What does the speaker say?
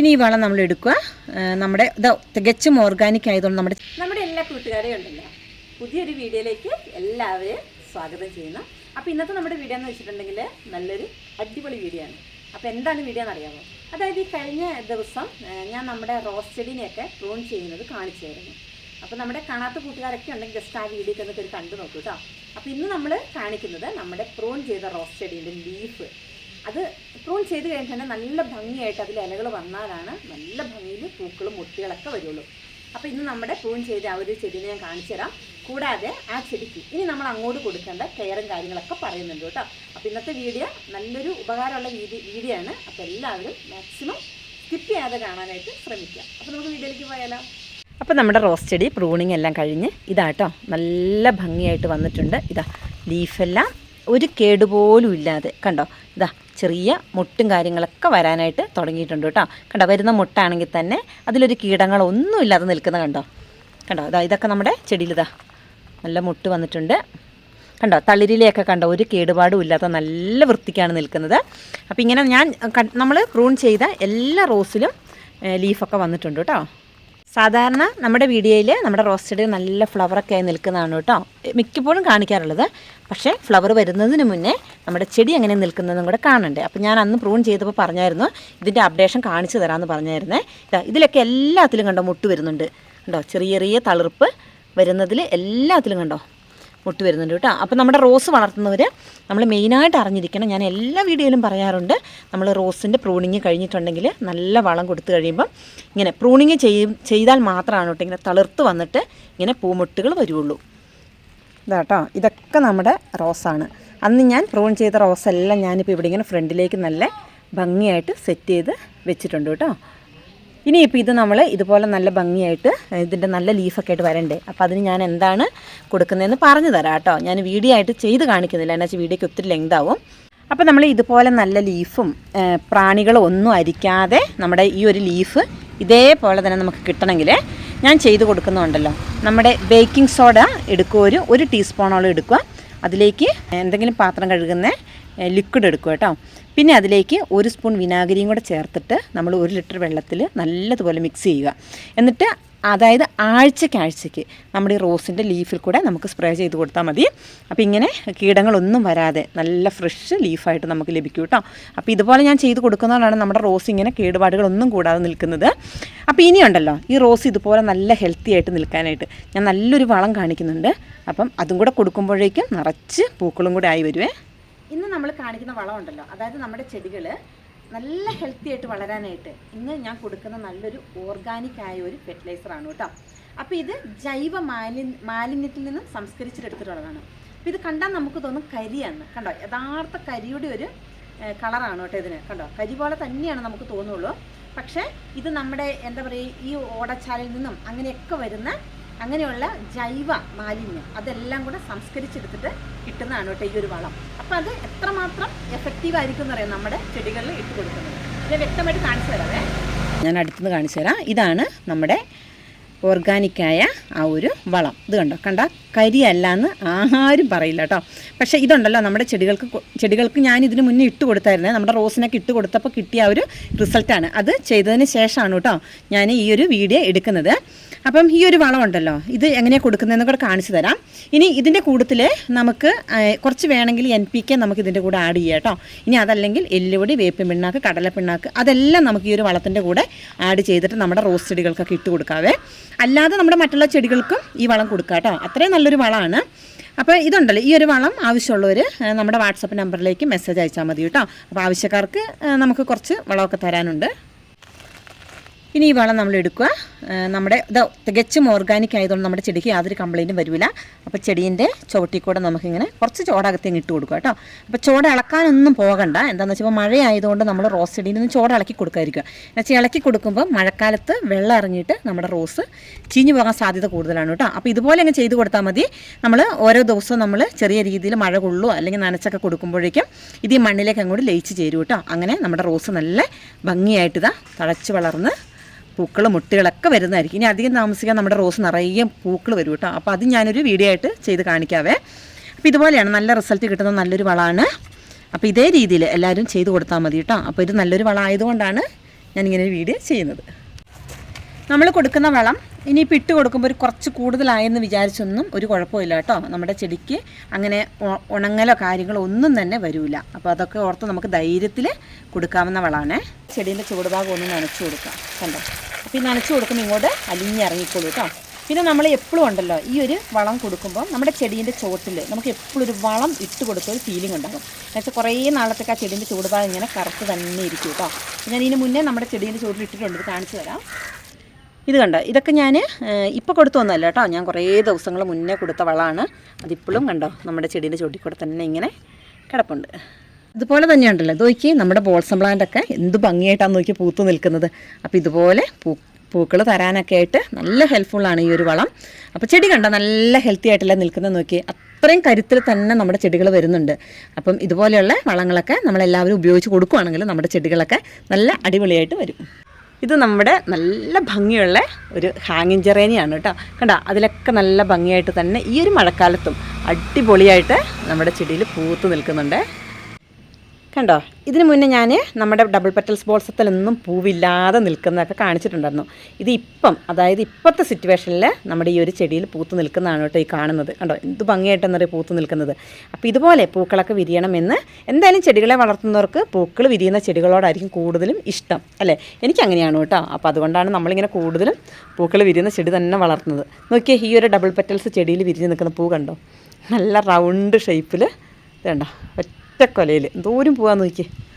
ഇനി ഈ വളം നമ്മൾ എടുക്കുക. നമ്മുടെ തികച്ചും ഓർഗാനിക് ആയതുകൊണ്ട് നമ്മുടെ നമ്മുടെ എല്ലാ കൂട്ടുകാരെയും ഉണ്ടല്ലോ. പുതിയൊരു വീഡിയോയിലേക്ക് എല്ലാവരെയും സ്വാഗതം ചെയ്യുന്നു. അപ്പോൾ ഇന്നത്തെ നമ്മുടെ വീഡിയോ എന്ന് വെച്ചിട്ടുണ്ടെങ്കിൽ നല്ലൊരു അടിപൊളി വീഡിയോ ആണ്. അപ്പോൾ എന്താണ് വീഡിയോ എന്ന് അറിയാമോ അതായത് ഈ കഴിഞ്ഞ ദിവസം ഞാൻ നമ്മുടെ റോസ് ചെടീനെയൊക്കെ പ്രൂൺ ചെയ്യുന്നത് കാണിച്ചു തരുന്നു. അപ്പോൾ നമ്മുടെ കാണാത്ത കൂട്ടുകാരൊക്കെ ഉണ്ടെങ്കിൽ ജസ്റ്റ് ആ വീഡിയോ ഒക്കെ ഒരു കണ്ടു നോക്കൂ കേട്ടോ അപ്പോൾ ഇന്ന് നമ്മൾ കാണിക്കുന്നത് നമ്മുടെ പ്രൂൺ ചെയ്ത റോസ് ചെടീന്റെ ലീഫ് അത് പ്രൂൺ ചെയ്ത് കഴിഞ്ഞാൽ തന്നെ നല്ല ഭംഗിയായിട്ട് അതിൽ ഇലകൾ വന്നാലാണ് നല്ല ഭംഗിയിൽ പൂക്കളും മുട്ടികളൊക്കെ വരുള്ളൂ. അപ്പോൾ ഇന്ന് നമ്മുടെ പ്രൂൺ ചെയ്ത ആ ഒരു ചെടിനെ ഞാൻ കാണിച്ചു തരാം. കൂടാതെ ആ ചെടിക്ക് ഇനി നമ്മൾ അങ്ങോട്ട് കൊടുക്കേണ്ട കെയറും കാര്യങ്ങളൊക്കെ പറയുന്നുണ്ട് കേട്ടോ. അപ്പോൾ ഇന്നത്തെ വീഡിയോ നല്ലൊരു ഉപകാരമുള്ള വീഡിയോ ആണ്. അപ്പോൾ എല്ലാവരും മാക്സിമം സ്കിപ്പ് ചെയ്യാതെ കാണാനായിട്ട് ശ്രമിക്കുക. അപ്പോൾ നമുക്ക് വീഡിയോയിലേക്ക് പോയാലോ? അപ്പോൾ നമ്മുടെ റോസ് ചെടി പ്രൂണിങ് എല്ലാം കഴിഞ്ഞ് ഇതാട്ടോ നല്ല ഭംഗിയായിട്ട് വന്നിട്ടുണ്ട്. ഇതാ ലീഫെല്ലാം ഒരു കേടുപോലും ഇല്ലാതെ. കണ്ടോ? ഇതാ ചെറിയ മുട്ടും കാര്യങ്ങളൊക്കെ വരാനായിട്ട് തുടങ്ങിയിട്ടുണ്ട് കേട്ടോ. കണ്ടോ? വരുന്ന മുട്ടാണെങ്കിൽ തന്നെ അതിലൊരു കീടങ്ങളൊന്നും ഇല്ലാതെ നിൽക്കുന്ന കണ്ടോ? കണ്ടോ? ഇതാ ഇതൊക്കെ നമ്മുടെ ചെടിയിലിതാ നല്ല മുട്ട് വന്നിട്ടുണ്ട്. കണ്ടോ? തളിരിലയൊക്കെ കണ്ടോ? ഒരു കേടുപാടും ഇല്ലാത്ത നല്ല വൃത്തിക്കാണ് നിൽക്കുന്നത്. അപ്പോൾ ഇങ്ങനെ ഞാൻ നമ്മൾ പ്രൂൺ ചെയ്ത എല്ലാ റോസിലും ലീഫൊക്കെ വന്നിട്ടുണ്ട് കേട്ടോ. സാധാരണ നമ്മുടെ വീഡിയോയിൽ നമ്മുടെ റോസ് ചെടി നല്ല ഫ്ലവറൊക്കെ ആയി നിൽക്കുന്നതാണ് കേട്ടോ. മിക്കപ്പോഴും കാണിക്കാറുള്ളത്. പക്ഷേ ഫ്ലവർ വരുന്നതിന് മുന്നേ നമ്മുടെ ചെടി എങ്ങനെ നിൽക്കുന്നതും കൂടെ കാണണ്ടേ. അപ്പോൾ ഞാൻ അന്ന് പ്രൂൺ ചെയ്തപ്പോൾ പറഞ്ഞായിരുന്നു ഇതിന്റെ അപ്ഡേഷൻ കാണിച്ചു തരാമെന്ന് പറഞ്ഞായിരുന്നേ. ഇതാ ഇതിലൊക്കെ എല്ലാത്തിലും കണ്ടോ മുട്ട് വരുന്നുണ്ട്. കണ്ടോ ചെറിയ ചെറിയ തളിർപ്പ് വരുന്നതിൽ എല്ലാത്തിലും കണ്ടോ? മുട്ട് വരുന്നുണ്ട് കേട്ടോ. അപ്പോൾ നമ്മുടെ റോസ് വളർത്തുന്നവർ നമ്മൾ മെയിനായിട്ട് അറിഞ്ഞിരിക്കണം. ഞാൻ എല്ലാ വീഡിയോയിലും പറയാറുണ്ട്. നമ്മൾ റോസിന്റെ പ്രൂണിങ് കഴിഞ്ഞിട്ടുണ്ടെങ്കിൽ നല്ല വളം കൊടുത്തു കഴിയുമ്പം ഇങ്ങനെ പ്രൂണിങ് ചെയ്യും ചെയ്താൽ മാത്രമാണ് കേട്ടോ ഇങ്ങനെ തളിർത്ത് വന്നിട്ട് ഇങ്ങനെ പൂമുട്ടുകൾ വരുള്ളൂ ഇതാട്ടോ ഇതൊക്കെ നമ്മുടെ റോസാണ്. അന്ന് ഞാൻ പ്രൂൺ ചെയ്ത റോസെല്ലാം ഞാനിപ്പോൾ ഇവിടെ ഇങ്ങനെ ഫ്രണ്ടിലേക്ക് നല്ല ഭംഗിയായിട്ട് സെറ്റ് ചെയ്ത് വെച്ചിട്ടുണ്ട് കേട്ടോ. ഇനിയിപ്പോൾ ഇത് നമ്മൾ ഇതുപോലെ നല്ല ഭംഗിയായിട്ട് ഇതിന്റെ നല്ല ലീഫൊക്കെ ആയിട്ട് വരണ്ടേ? അപ്പോൾ അതിന് ഞാൻ എന്താണ് കൊടുക്കുന്നതെന്ന് പറഞ്ഞു തരാം കേട്ടോ. ഞാൻ വീഡിയോ ആയിട്ട് ചെയ്ത് കാണിക്കുന്നില്ല. എന്നു വീഡിയോയ്ക്ക് ഒത്തിരി ലെങ്ത് ആവും. അപ്പോൾ നമ്മൾ ഇതുപോലെ നല്ല ലീഫും പ്രാണികളും ഒന്നും അരിക്കാതെ നമ്മുടെ ഈ ഒരു ലീഫ് ഇതേപോലെ തന്നെ നമുക്ക് കിട്ടണമെങ്കിൽ ഞാൻ ചെയ്ത് കൊടുക്കുന്നുണ്ടല്ലോ. നമ്മുടെ ബേക്കിംഗ് സോഡ എടുക്കുക ഒരു ഒരു ടീസ്പൂണോളം എടുക്കുക. അതിലേക്ക് എന്തെങ്കിലും പാത്രം കഴുകുന്ന ലിക്വിഡ് എടുക്കുക കേട്ടോ. പിന്നെ അതിലേക്ക് ഒരു സ്പൂൺ വിനാഗിരിയും കൂടെ ചേർത്തിട്ട് നമ്മൾ ഒരു ലിറ്റർ വെള്ളത്തിൽ നല്ലതുപോലെ മിക്സ് ചെയ്യുക. എന്നിട്ട് അതായത് ആഴ്ചയ്ക്ക് ആഴ്ചയ്ക്ക് നമ്മുടെ ഈ റോസിന്റെ ലീഫിൽ കൂടെ നമുക്ക് സ്പ്രേ ചെയ്ത് കൊടുത്താൽ മതി. അപ്പോൾ ഇങ്ങനെ കീടങ്ങളൊന്നും വരാതെ നല്ല ഫ്രഷ് ലീഫായിട്ട് നമുക്ക് ലഭിക്കും കേട്ടോ. അപ്പോൾ ഇതുപോലെ ഞാൻ ചെയ്ത് കൊടുക്കുന്നതുകൊണ്ടാണ് നമ്മുടെ റോസ് ഇങ്ങനെ കേടുപാടുകളൊന്നും കൂടാതെ നിൽക്കുന്നത്. അപ്പോൾ ഇനിയുണ്ടല്ലോ ഈ റോസ് ഇതുപോലെ നല്ല ഹെൽത്തി ആയിട്ട് നിൽക്കാനായിട്ട് ഞാൻ നല്ലൊരു വളം കാണിക്കുന്നുണ്ട്. അപ്പം അതും കൂടെ കൊടുക്കുമ്പോഴേക്കും നിറച്ച് പൂക്കളും കൂടെ ആയി വരുവേ. ഇന്ന് നമ്മൾ കാണിക്കുന്ന വളം ഉണ്ടല്ലോ അതായത് നമ്മുടെ ചെടികൾ നല്ല ഹെൽത്തി ആയിട്ട് വളരാനായിട്ട് ഇന്ന് ഞാൻ കൊടുക്കുന്ന നല്ലൊരു ഓർഗാനിക് ആയ ഒരു ഫെർട്ടിലൈസർ ആണ് കേട്ടോ. അപ്പോൾ ഇത് ജൈവ മാലി മാലിന്യത്തിൽ നിന്നും സംസ്കരിച്ചെടുത്തിട്ടുള്ളതാണ് അപ്പോൾ ഇത് കണ്ടാൽ നമുക്ക് തോന്നും കരിയാണ്. കണ്ടോ? യഥാർത്ഥ കരിയുടെ ഒരു കളറാണ് കേട്ടോ ഇതിന്. കണ്ടോ? കരി പോലെ തന്നെയാണ് നമുക്ക് തോന്നുള്ളൂ. പക്ഷേ ഇത് നമ്മുടെ എന്താ പറയുക ഈ ഓടച്ചാലിൽ നിന്നും അങ്ങനെയൊക്കെ വരുന്ന അങ്ങനെയുള്ള ജൈവ മാലിന്യം അതെല്ലാം കൂടെ സംസ്കരിച്ചെടുത്തിട്ട് കിട്ടുന്നതാണ് കേട്ടോ ഈ ഒരു വളം. അപ്പം അത് എത്രമാത്രം എഫക്റ്റീവ് ആയിരിക്കും എന്ന് പറയാം നമ്മുടെ ചെടികളിൽ ഇട്ട് കൊടുക്കുന്നത്. ഇത് വ്യക്തമായിട്ട് കാണിച്ചു തരാവേ. ഞാൻ അടുത്തുനിന്ന് കാണിച്ചു തരാം. ഇതാണ് നമ്മുടെ ഓർഗാനിക്കായ ആ ഒരു വളം. ഇത് കണ്ടോ? കണ്ട കരിയല്ല എന്ന് ആരും പറയില്ല കേട്ടോ. പക്ഷേ ഇതുണ്ടല്ലോ നമ്മുടെ ചെടികൾക്ക് ചെടികൾക്ക് ഞാൻ ഇതിന് മുന്നേ ഇട്ട് കൊടുത്തായിരുന്നേ. നമ്മുടെ റോസിനൊക്കെ ഇട്ട് കൊടുത്തപ്പോൾ കിട്ടിയ ഒരു റിസൾട്ടാണ് അത് ചെയ്തതിന് ശേഷമാണ് കേട്ടോ ഞാൻ ഈ ഒരു വീഡിയോ എടുക്കുന്നത്. അപ്പം ഈ ഒരു വളമുണ്ടല്ലോ ഇത് എങ്ങനെയാണ് കൊടുക്കുന്നതെന്ന് കൂടെ കാണിച്ചു തരാം. ഇനി ഇതിന്റെ കൂട്ടത്തിൽ നമുക്ക് കുറച്ച് വേണമെങ്കിൽ എൻ പി കെ നമുക്ക് ഇതിന്റെ കൂടെ ആഡ് ചെയ്യാം കേട്ടോ ഇനി അതല്ലെങ്കിൽ എല്ലുപൊടി വേപ്പിൻ പിണ്ണാക്ക് കടല പിണ്ണാക്ക് അതെല്ലാം നമുക്ക് ഈ ഒരു വളത്തിന്റെ കൂടെ ആഡ് ചെയ്തിട്ട് നമ്മുടെ റോസ് ചെടികൾക്കൊക്കെ ഇട്ട് കൊടുക്കാവേ. അല്ലാതെ നമ്മുടെ മറ്റുള്ള ചെടികൾക്കും ഈ വളം കൊടുക്കാം കേട്ടോ അത്രയും നല്ലൊരു വളമാണ്. അപ്പോൾ ഇതുണ്ടല്ലോ ഈ ഒരു വളം ആവശ്യമുള്ളവർ നമ്മുടെ വാട്സപ്പ് നമ്പറിലേക്ക് മെസ്സേജ് അയച്ചാൽ മതി കേട്ടോ അപ്പോൾ ആവശ്യക്കാർക്ക് നമുക്ക് കുറച്ച് വളമൊക്കെ തരാനുണ്ട്. ഇനി ഈ വളം നമ്മൾ എടുക്കുക. നമ്മുടെ ഇത് തികച്ചും ഓർഗാനിക് ആയതുകൊണ്ട് നമ്മുടെ ചെടിക്ക് യാതൊരു കംപ്ലൈന്റും വരില്ല. അപ്പോൾ ചെടീന്റെ ചുവട്ടിൽ കൂടെ നമുക്കിങ്ങനെ കുറച്ച് ചോടകത്തേക്ക് ഇട്ട് കൊടുക്കുക കേട്ടോ. അപ്പോൾ ചോട ഇളക്കാനൊന്നും പോകണ്ട. എന്താണെന്ന് വെച്ചാൽ മഴ ആയതുകൊണ്ട് നമ്മൾ റോസ് ചെടിയിൽ നിന്ന് ചോട ഇളക്കി കൊടുക്കാതിരിക്കുക. എന്നുവെച്ചാൽ ഇളക്കി കൊടുക്കുമ്പോൾ മഴക്കാലത്ത് വെള്ളം ഇറങ്ങിയിട്ട് നമ്മുടെ റോസ് ചീഞ്ഞു പോകാൻ സാധ്യത കൂടുതലാണ് കേട്ടോ. അപ്പോൾ ഇതുപോലെ അങ്ങ് ചെയ്ത് കൊടുത്താൽ മതി. നമ്മൾ ഓരോ ദിവസവും നമ്മൾ ചെറിയ രീതിയിൽ മഴ കൊള്ളുമോ അല്ലെങ്കിൽ നനച്ചൊക്കെ കൊടുക്കുമ്പോഴേക്കും ഇത് ഈ മണ്ണിലേക്ക് അങ്ങോട്ട് ലയിച്ച് ചേരും കേട്ടോ. അങ്ങനെ നമ്മുടെ റോസ് നല്ല ഭംഗിയായിട്ട് ഇതാ തഴച്ച് വളർന്ന് പൂക്കൾ മുട്ടുകളൊക്കെ വരുന്നതായിരിക്കും. ഇനി അധികം താമസിക്കാൻ നമ്മുടെ റോസ് നിറയെ പൂക്കൾ വരും കേട്ടോ. അപ്പോൾ അത് ഞാനൊരു വീഡിയോ ആയിട്ട് ചെയ്ത് കാണിക്കാവേ. അപ്പോൾ ഇതുപോലെയാണ് നല്ല റിസൾട്ട് കിട്ടുന്ന നല്ലൊരു വളമാണ്. അപ്പോൾ ഇതേ രീതിയിൽ എല്ലാവരും ചെയ്ത് കൊടുത്താൽ മതി കേട്ടോ. അപ്പോൾ ഇത് നല്ലൊരു വളം ആയതുകൊണ്ടാണ് ഞാനിങ്ങനെ ഒരു വീഡിയോ ചെയ്യുന്നത്. നമ്മൾ കൊടുക്കുന്ന വളം ഇനിയിപ്പോൾ ഇട്ട് കൊടുക്കുമ്പോൾ ഒരു കുറച്ച് കൂടുതലായെന്ന് വിചാരിച്ചൊന്നും ഒരു കുഴപ്പമില്ല കേട്ടോ. നമ്മുടെ ചെടിക്ക് അങ്ങനെ ഉണങ്ങലോ കാര്യങ്ങളോ ഒന്നും തന്നെ വരില്ല അപ്പോൾ അതൊക്കെ ഓർത്ത് നമുക്ക് ധൈര്യത്തിൽ കൊടുക്കാവുന്ന വളമാണ്. ചെടീന്റെ ചൂടുഭാഗം ഒന്ന് നനച്ചു കൊടുക്കാം. കണ്ടോ? അപ്പോൾ ഈ നനച്ചു കൊടുക്കുമ്പോൾ ഇങ്ങോട്ട് അലിഞ്ഞിറങ്ങിക്കോളൂ കേട്ടോ. പിന്നെ നമ്മൾ എപ്പോഴും ഉണ്ടല്ലോ ഈ ഒരു വളം കൊടുക്കുമ്പോൾ നമ്മുടെ ചെടീന്റെ ചോട്ടിൽ നമുക്ക് എപ്പോഴും ഒരു വളം ഇട്ട് കൊടുത്ത ഒരു ഫീലിംഗ് ഉണ്ടാകും. എന്നുവെച്ചാൽ കുറേ നാളത്തേക്ക് ആ ചെടീന്റെ ചൂടുഭാഗം ഇങ്ങനെ കറുത്ത് തന്നെ ഇരിക്കും കേട്ടോ. ഞാൻ ഇതിന് മുന്നേ നമ്മുടെ ചെടീന്റെ ചോട്ടിൽ ഇട്ടിട്ടുണ്ട് കാണിച്ചു തരാം. ഇത് കണ്ട? ഇതൊക്കെ ഞാൻ ഇപ്പോൾ കൊടുത്തൊന്നുമല്ല കേട്ടോ. ഞാൻ കുറേ ദിവസങ്ങൾ മുന്നേ കൊടുത്ത വളമാണ്. അതിപ്പോഴും കണ്ടോ? നമ്മുടെ ചെടീന്റെ ചോട്ടിൽ കൂടെ തന്നെ ഇങ്ങനെ കിടപ്പുണ്ട്. ഇതുപോലെ തന്നെയുണ്ടല്ലോ. നോക്കി നമ്മുടെ ബോൾസം പ്ലാന്റ് ഒക്കെ എന്ത് ഭംഗിയായിട്ടാണ് നോക്കി പൂത്തു നിൽക്കുന്നത്. അപ്പോൾ ഇതുപോലെ പൂ പൂക്കൾ തരാനൊക്കെ ആയിട്ട് നല്ല ഹെൽപ്ഫുള്ളാണ് ഈ ഒരു വളം. അപ്പോൾ ചെടി കണ്ടോ? നല്ല ഹെൽത്തി ആയിട്ടല്ല നിൽക്കുന്നത് നോക്കി. അത്രയും കരുത്തിൽ തന്നെ നമ്മുടെ ചെടികൾ വരുന്നുണ്ട്. അപ്പം ഇതുപോലെയുള്ള വളങ്ങളൊക്കെ നമ്മളെല്ലാവരും ഉപയോഗിച്ച് കൊടുക്കുകയാണെങ്കിൽ നമ്മുടെ ചെടികളൊക്കെ നല്ല അടിപൊളിയായിട്ട് വരും. ഇത് നമ്മുടെ നല്ല ഭംഗിയുള്ള ഒരു ഹാങ്ങിങ് ജെറേനിയാണ് കേട്ടോ. കണ്ട അതിലൊക്കെ നല്ല ഭംഗിയായിട്ട് തന്നെ ഈ ഒരു മഴക്കാലത്തും അടിപൊളിയായിട്ട് നമ്മുടെ ചെടിയിൽ പൂത്ത് നിൽക്കുന്നുണ്ട്. കണ്ടോ? ഇതിന് മുന്നേ ഞാൻ നമ്മുടെ ഡബിൾ പെറ്റൽസ് ബോൾസത്തിൽ ബോൾസത്തിലൊന്നും പൂവില്ലാതെ നിൽക്കുന്നതൊക്കെ കാണിച്ചിട്ടുണ്ടായിരുന്നു. ഇത് ഇപ്പം അതായത് ഇപ്പോഴത്തെ സിറ്റുവേഷനിൽ നമ്മുടെ ഈ ഒരു ചെടിയിൽ പൂത്ത് നിൽക്കുന്നതാണ് കേട്ടോ ഈ കാണുന്നത്. കണ്ടോ? എന്ത് ഭംഗിയായിട്ടെന്നറിയ പൂത്ത് നിൽക്കുന്നത്? അപ്പോൾ ഇതുപോലെ പൂക്കളൊക്കെ വിരിയണമെന്ന് എന്തായാലും ചെടികളെ വളർത്തുന്നവർക്ക് പൂക്കൾ വിരിയുന്ന ചെടികളോടായിരിക്കും കൂടുതലും ഇഷ്ടം അല്ലേ? എനിക്ക് അങ്ങനെയാണ് കേട്ടോ. അപ്പോൾ അതുകൊണ്ടാണ് നമ്മളിങ്ങനെ കൂടുതലും പൂക്കൾ വിരിയുന്ന ചെടി തന്നെ വളർത്തുന്നത്. നോക്കിയേ ഈ ഒരു ഡബിൾ പെറ്റൽസ് ചെടിയിൽ വിരിഞ്ഞ് നിൽക്കുന്ന പൂ കണ്ടോ? നല്ല റൗണ്ട് ഷേപ്പിൽ ഇത് കണ്ടോ ദൂരം പോകാൻ നോക്കിയേ.